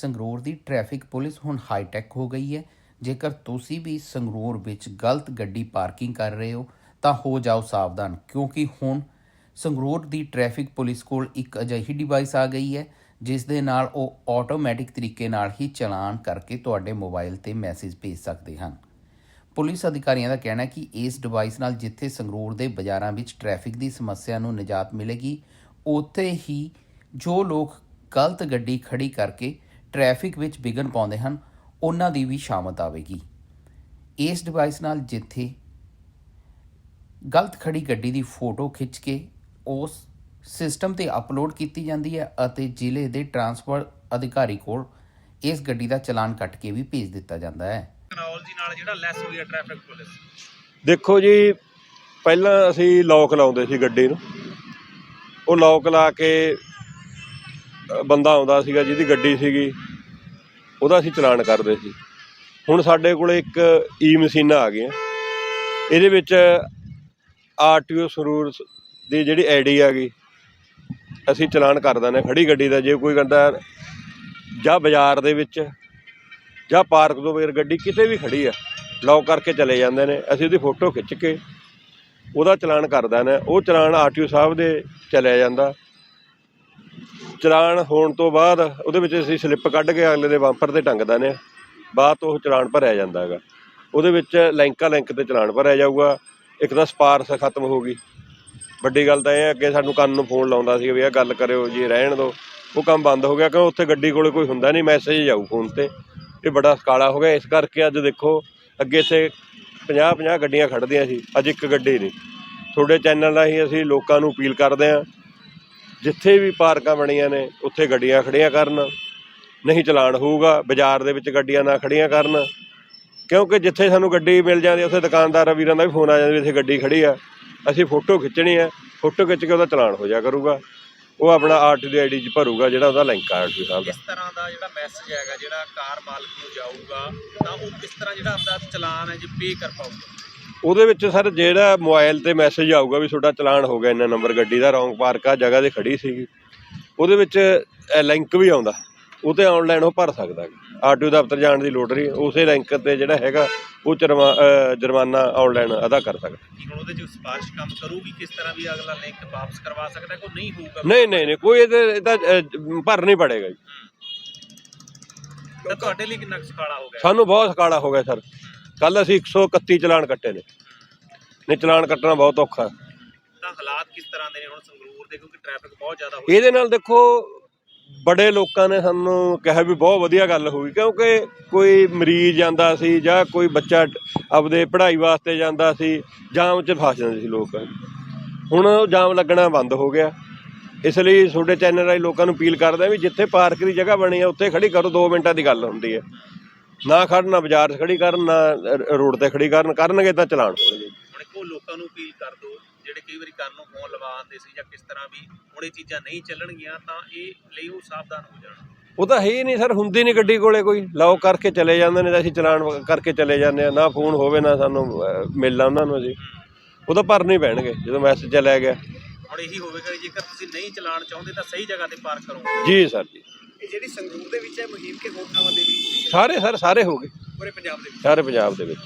ਸੰਗਰੂਰ ਦੀ traffic police ਹੁਣ high tech ਹੋ ਗਈ ਹੈ। ਜੇਕਰ ਤੁਸੀਂ ਵੀ ਸੰਗਰੂਰ ਵਿੱਚ ਗਲਤ ਗੱਡੀ ਪਾਰਕਿੰਗ ਕਰ ਰਹੇ ਹੋ, ਤਾਂ ਹੋ ਜਾਓ ਸਾਵਧਾਨ, ਕਿਉਂਕਿ ਹੁਣ ਸੰਗਰੂਰ ਦੀ ਟ੍ਰੈਫਿਕ ਪੁਲਿਸ ਕੋਲ ਇੱਕ ਅਜਿਹੀ ਡਿਵਾਈਸ ਆ ਗਈ ਹੈ, ਜਿਸ ਦੇ ਨਾਲ ਉਹ ਆਟੋਮੈਟਿਕ ਤਰੀਕੇ ਨਾਲ ਹੀ ਚਲਾਨ ਕਰਕੇ ਤੁਹਾਡੇ ਮੋਬਾਈਲ ਤੇ ਮੈਸੇਜ ਭੇਜ ਸਕਦੇ ਹਨ। ਪੁਲਿਸ ਅਧਿਕਾਰੀਆਂ ਦਾ ਕਹਿਣਾ ਹੈ ਕਿ ਇਸ ਡਿਵਾਈਸ ਨਾਲ ਜਿੱਥੇ ਸੰਗਰੂਰ ਦੇ ਬਾਜ਼ਾਰਾਂ ਵਿੱਚ ਟ੍ਰੈਫਿਕ ਦੀ ਸਮੱਸਿਆ ਨੂੰ ਨਿਜਾਤ ਮਿਲੇਗੀ, ਉੱਥੇ ਹੀ ਜੋ ਲੋਕ ਗਲਤ ਗੱਡੀ ਖੜੀ ਕਰਕੇ ਟ੍ਰੈਫਿਕ ਵਿੱਚ ਵਿਘਨ ਪਾਉਂਦੇ ਹਨ ਉਹਨਾਂ ਦੀ ਵੀ ਸ਼ਾਮਤ ਆਵੇਗੀ। ਇਸ ਡਿਵਾਈਸ ਨਾਲ ਜਿੱਥੇ ਗਲਤ ਖੜੀ ਗੱਡੀ ਦੀ ਫੋਟੋ ਖਿੱਚ ਕੇ ਉਸ ਸਿਸਟਮ ਤੇ ਅਪਲੋਡ ਕੀਤੀ ਜਾਂਦੀ ਹੈ ਅਤੇ ਜ਼ਿਲ੍ਹੇ ਦੇ ਟਰਾਂਸਪੋਰਟ ਅਧਿਕਾਰੀ ਕੋਲ ਇਸ ਗੱਡੀ ਦਾ ਚਲਾਨ ਕੱਟ ਕੇ ਵੀ ਭੇਜ ਦਿੱਤਾ ਜਾਂਦਾ ਹੈ। ਟੈਕਨੋਲੋਜੀ ਨਾਲ ਜਿਹੜਾ ਲੈਸ ਹੋਈ ਹੈ ਟ੍ਰੈਫਿਕ ਪੁਲਿਸ। ਦੇਖੋ ਜੀ ਪਹਿਲਾਂ ਅਸੀਂ ਲੋਕ ਲਾਉਂਦੇ ਸੀ ਗੱਡੀ ਨੂੰ। ਉਹ ਲੋਕ ਲਾ ਕੇ ਬੰਦਾ ਆਉਂਦਾ ਸੀਗਾ, ਜਿਹਦੀ ਗੱਡੀ ਸੀਗੀ, ਉਹਦਾ ਅਸੀਂ ਚਲਾਨ ਕਰਦੇ ਸੀ। ਹੁਣ ਸਾਡੇ ਕੋਲ ਇੱਕ ਈ ਮਸ਼ੀਨਾਂ ਆ ਗਈਆਂ। ਇਹਦੇ ਵਿੱਚ ਆਰਟੀਓ ਸਰੂਰ ਦੀ ਜਿਹੜੀ ਆਈਡੀ ਆ ਗਈ, ਅਸੀਂ ਚਲਾਨ ਕਰ ਦਿੰਦੇ ਹਾਂ ਖੜੀ ਗੱਡੀ ਦਾ। ਜੇ ਕੋਈ ਕਹਿੰਦਾ, ਜਾਂ ਬਾਜ਼ਾਰ ਦੇ ਵਿੱਚ, ਜਾਂ ਪਾਰਕ ਤੋਂ ਬਗੈਰ ਗੱਡੀ ਕਿਤੇ ਵੀ ਖੜੀ ਆ ਲੌਕ ਕਰਕੇ ਚਲੇ ਜਾਂਦੇ ਨੇ। ਅਸੀਂ ਉਹਦੀ ਫੋਟੋ ਖਿੱਚ ਕੇ ਉਹਦਾ ਚਲਾਨ ਕਰਦਾ ਨੇ ਉਹ ਚਲਾਨ ਆਰਟੀਓ ਸਾਹਿਬ ਦੇ ਚਲਿਆ ਜਾਂਦਾ। ਚਲਾਨ ਹੋਣ ਤੋਂ ਬਾਅਦ ਉਹਦੇ ਵਿੱਚ ਅਸੀਂ ਸਲਿੱਪ ਕੱਢ ਕੇ ਅਗਲੇ ਦੇ ਬੰਪਰ ਤੇ ਟੰਗ ਦਿੰਦੇ ਹਾਂ। ਬਾਅਦ ਤੋਂ ਉਹ ਚਲਾਨ ਭਰਿਆ ਜਾਂਦਾ ਹੈਗਾ। ਉਹਦੇ ਵਿੱਚ ਲਿੰਕਾ ਲੈਂਕ ਤੇ ਚਲਾਨ ਭਰਿਆ ਜਾਊਗਾ। ਇੱਕ ਤਾਂ ਸਪਾਰਸ ਖਤਮ ਹੋ ਗਈ। ਵੱਡੀ ਗੱਲ ਤਾਂ ਇਹ ਹੈ ਅੱਗੇ ਸਾਨੂੰ ਕੰਨ ਨੂੰ ਫੋਨ ਲਾਉਂਦਾ ਸੀ ਵੀ ਇਹ ਗੱਲ ਕਰਿਓ ਜੀ, ਰਹਿਣ ਦਿਓ। ਉਹ ਕੰਮ ਬੰਦ ਹੋ ਗਿਆ ਕਿਉਂ? ਉੱਥੇ ਗੱਡੀ ਕੋਲੇ ਕੋਈ ਹੁੰਦਾ ਨਹੀਂ ਮੈਸੇਜ ਜਾਊ ਫੋਨ ਤੇ। ਇਹ ਬੜਾ ਸਕਾਲਾ ਹੋ ਗਿਆ। ਇਸ ਕਰਕੇ ਅੱਜ ਦੇਖੋ, ਅੱਗੇ ਇੱਥੇ 50 50 ਗੱਡੀਆਂ ਖੜਦੀਆਂ ਸੀ। ਅੱਜ ਇੱਕ ਗੱਡੀ ਨਹੀਂ। ਤੁਹਾਡੇ ਚੈਨਲ ਰਾਹੀਂ ਅਸੀਂ ਲੋਕਾਂ ਨੂੰ ਅਪੀਲ ਕਰਦੇ ਹਾਂ ਜਿੱਥੇ ਵੀ ਪਾਰਕਾਂ ਬਣੀਆਂ ਨੇ, ਉੱਥੇ ਗੱਡੀਆਂ ਖੜੀਆਂ ਕਰਨ। ਨਹੀਂ ਚਲਾਨ ਹੋਊਗਾ, ਬਾਜ਼ਾਰ ਦੇ ਵਿੱਚ ਗੱਡੀਆਂ ਨਾ ਖੜੀਆਂ ਕਰਨ। ਕਿਉਂਕਿ ਜਿੱਥੇ ਸਾਨੂੰ ਗੱਡੀ ਮਿਲ ਜਾਂਦੀ ਉੱਥੇ ਦੁਕਾਨਦਾਰ ਵੀਰਾਂ ਦਾ ਵੀ ਫੋਨ ਆ ਜਾਂਦਾ ਵੀ ਇੱਥੇ ਗੱਡੀ ਖੜੀ ਆ। ਅਸੀਂ ਫੋਟੋ ਖਿੱਚਣੀ ਆ, ਫੋਟੋ ਖਿੱਚ ਕੇ ਉਹਦਾ ਚਲਾਨ ਹੋ ਜਾ ਕਰੂਗਾ। ਉਹ ਆਪਣਾ ਆਰਟੀ ਦੀ ਆਈਡੀ 'ਚ ਭਰੂਗਾ, ਜਿਹੜਾ ਉਹਦਾ ਲਿੰਕ ਆ ਆਰਟੀ ਸਾਹਿਬ ਦਾ। ਕਿਸ ਤਰ੍ਹਾਂ ਦਾ ਜਿਹੜਾ ਮੈਸੇਜ ਹੈਗਾ, ਜਿਹੜਾ ਕਾਰ ਮਾਲਕ ਨੂੰ ਜਾਊਗਾ, ਤਾਂ ਉਹ ਕਿਸ ਤਰ੍ਹਾਂ ਜਿਹੜਾ ਆਪਦਾ ਚਲਾਨ ਹੈ ਜੇ ਪੇ ਕਰ ਪਾਊਗਾ? ਉਹਦੇ ਵਿੱਚ ਸਰ ਜਿਹੜਾ ਮੋਬਾਈਲ ਤੇ ਮੈਸੇਜ ਆਊਗਾ ਵੀ ਤੁਹਾਡਾ ਚਲਾਨ ਹੋ ਗਿਆ ਇੰਨਾ ਨੰਬਰ ਗੱਡੀ ਦਾ ਰੌਂਗ ਪਾਰਕ ਆ ਜਗ੍ਹਾ ਤੇ ਖੜੀ ਸੀਗੀ। ਉਹਦੇ ਵਿੱਚ ਲਿੰਕ ਵੀ ਆਉਂਦਾ ਉਹ ਤੇ ਆਨਲਾਈਨ ਉਹ ਭਰ ਸਕਦਾ ਆਰਟੀਓ ਦਫ਼ਤਰ ਜਾਣ ਦੀ ਲੋੜ ਨਹੀਂ ਉਸੇ ਲਿੰਕ ਤੇ ਜਿਹੜਾ ਹੈਗਾ ਉਹ ਜੁਰਮਾਨਾ ਆਨਲਾਈਨ ਅਦਾ ਕਰ ਸਕਦਾ। ਉਹਦੇ ਚ ਸਿਫਾਰਿਸ਼ ਕੰਮ ਕਰੂਗੀ ਕਿਸ ਤਰ੍ਹਾਂ ਵੀ ਅਗਲਾ ਲਿੰਕ ਵਾਪਸ ਕਰਵਾ ਸਕਦਾ ਕੋਈ ਨਹੀਂ ਹੋਊਗਾ? ਨਹੀਂ ਨਹੀਂ ਨਹੀਂ ਕੋਈ ਇਹਦੇ ਭਰ ਨਹੀਂ ਪੜੇਗਾ ਜੀ। ਤੁਹਾਡੇ ਲਈ ਕਿੰਨਾ ਸਖਾਲਾ ਹੋ ਗਿਆ? ਸਾਨੂੰ ਬਹੁਤ ਸਕਾਲਾ ਹੋ ਗਿਆ ਸਰ। ਕੱਲ ਅਸੀਂ 131 ਚਲਾਨ ਕੱਟੇ ਨੇ। ਨਹੀਂ ਚਲਾਨ ਕੱਟਣਾ ਬਹੁਤ ਔਖਾ ਹੈ। ਤਾਂ ਹਾਲਾਤ ਕਿਸ ਤਰ੍ਹਾਂ ਦੇ ਨੇ ਹੁਣ ਸੰਗਰੂਰ ਦੇ ਕਿਉਂਕਿ ਟ੍ਰੈਫਿਕ ਬਹੁਤ ਜ਼ਿਆਦਾ ਹੋ ਇਹਦੇ ਨਾਲ ਦੇਖੋ ਬੜੇ ਲੋਕਾਂ ਨੇ ਸਾਨੂੰ ਕਿਹਾ ਵੀ ਬਹੁਤ ਵਧੀਆ ਗੱਲ ਹੋਈ ਕਿਉਂਕਿ ਕੋਈ ਮਰੀਜ਼ ਜਾਂਦਾ ਸੀ ਜਾਂ ਕੋਈ ਬੱਚਾ ਆਪਦੇ ਪੜ੍ਹਾਈ ਵਾਸਤੇ ਜਾਂਦਾ ਸੀ ਜਾਮ 'ਚ ਫਸ ਜਾਂਦੇ ਸੀ ਲੋਕ। ਹੁਣ ਉਹ ਜਾਮ ਲੱਗਣਾ ਬੰਦ ਹੋ ਗਿਆ। ਇਸ ਲਈ ਤੁਹਾਡੇ ਚੈਨਲ ਰਾਹੀਂ ਲੋਕਾਂ ਨੂੰ ਅਪੀਲ ਕਰਦੇ ਵੀ ਜਿੱਥੇ ਪਾਰਕ ਦੀ ਜਗ੍ਹਾ ਬਣੀ ਹੈ ਉੱਥੇ ਖੜੀ ਕਰੋ 2 ਮਿੰਟਾਂ ਦੀ ਗੱਲ ਹੁੰਦੀ ਹੈ। ਨਾ ਖੜਨ ਨਾ ਬਾਜ਼ਾਰ 'ਚ ਖੜੀ ਕਰਨ ਨਾ ਰ- ਰੋਡ ਤੇ ਖੜੀ ਕਰਨ ਕਰਨਗੇ ਤਾਂ ਚਲਾਨ ਹੋਣਗੇ ਹੁਣ ਇੱਕੋ ਲੋਕਾਂ ਨੂੰ ਅਪੀਲ ਕਰ ਦਿਓ ਜਿਹੜੇ ਕਈ ਵਾਰੀ ਕੰਨ ਨੂੰ ਫੋਨ ਲਵਾ ਆਉਂਦੇ ਸੀ ਜਾਂ ਕਿਸ ਤਰ੍ਹਾਂ ਵੀ ਹੁਣ ਇਹ ਚੀਜ਼ਾਂ ਨਹੀਂ ਚੱਲਣਗੀਆਂ ਤਾਂ ਇਹ ਲਈ ਉਹ ਸਾਵਧਾਨ ਹੋ ਜਾਣ। ਉਹ ਤਾਂ ਹੈ ਹੀ ਨਹੀਂ ਸਰ ਹੁੰਦੀ ਨਹੀਂ ਗੱਡੀ ਕੋਲੇ ਕੋਈ। ਲੌਕ ਕਰਕੇ ਚਲੇ ਜਾਂਦੇ ਨੇ ਤਾਂ ਅਸੀਂ ਚਲਾਨ ਵ- ਕਰਕੇ ਚਲੇ ਜਾਂਦੇ ਆ ਨਾ ਫੋਨ ਹੋਵੇ ਨਾ ਸਾਨੂੰ ਅਹ, ਮਿਲਣਾ ਉਹਨਾਂ ਨੂੰ ਅਸੀਂ ਉਹ ਤਾਂ ਭਰਨੇ ਹੀ ਪੈਣਗੇ ਜਦੋਂ ਮੈਸੇਜ ਚਲਿਆ ਗਿਆ। ਹੁਣ ਇਹੀ ਹੋਵੇਗਾ ਕਿ ਜੇਕਰ ਤੁਸੀਂ ਨਹੀਂ ਚਲਾਉਣ ਚਾਹੁੰਦੇ ਤਾਂ ਸਹੀ ਜਗ੍ਹਾ ਤੇ ਪਾਰਕ ਕਰੋ। ਜੀ ਸਰ ਜੀ। ਇਹ ਜਿਹੜੀ ਸੰਗਰੂਰ ਦੇ ਵਿੱਚ ਹੈ ਮੁਹਿੰਮ ਕੇ ਹੋਰ ਥਾਵਾਂ ਦੇ ਵੀ ਸਾਰੇ ਸਰ ਸਾਰੇ ਹੋ ਗਏ। ਪੂਰੇ ਪੰਜਾਬ ਦੇ ਵਿੱਚ। ਸਾਰੇ ਪੰਜਾਬ ਦੇ ਵਿੱਚ।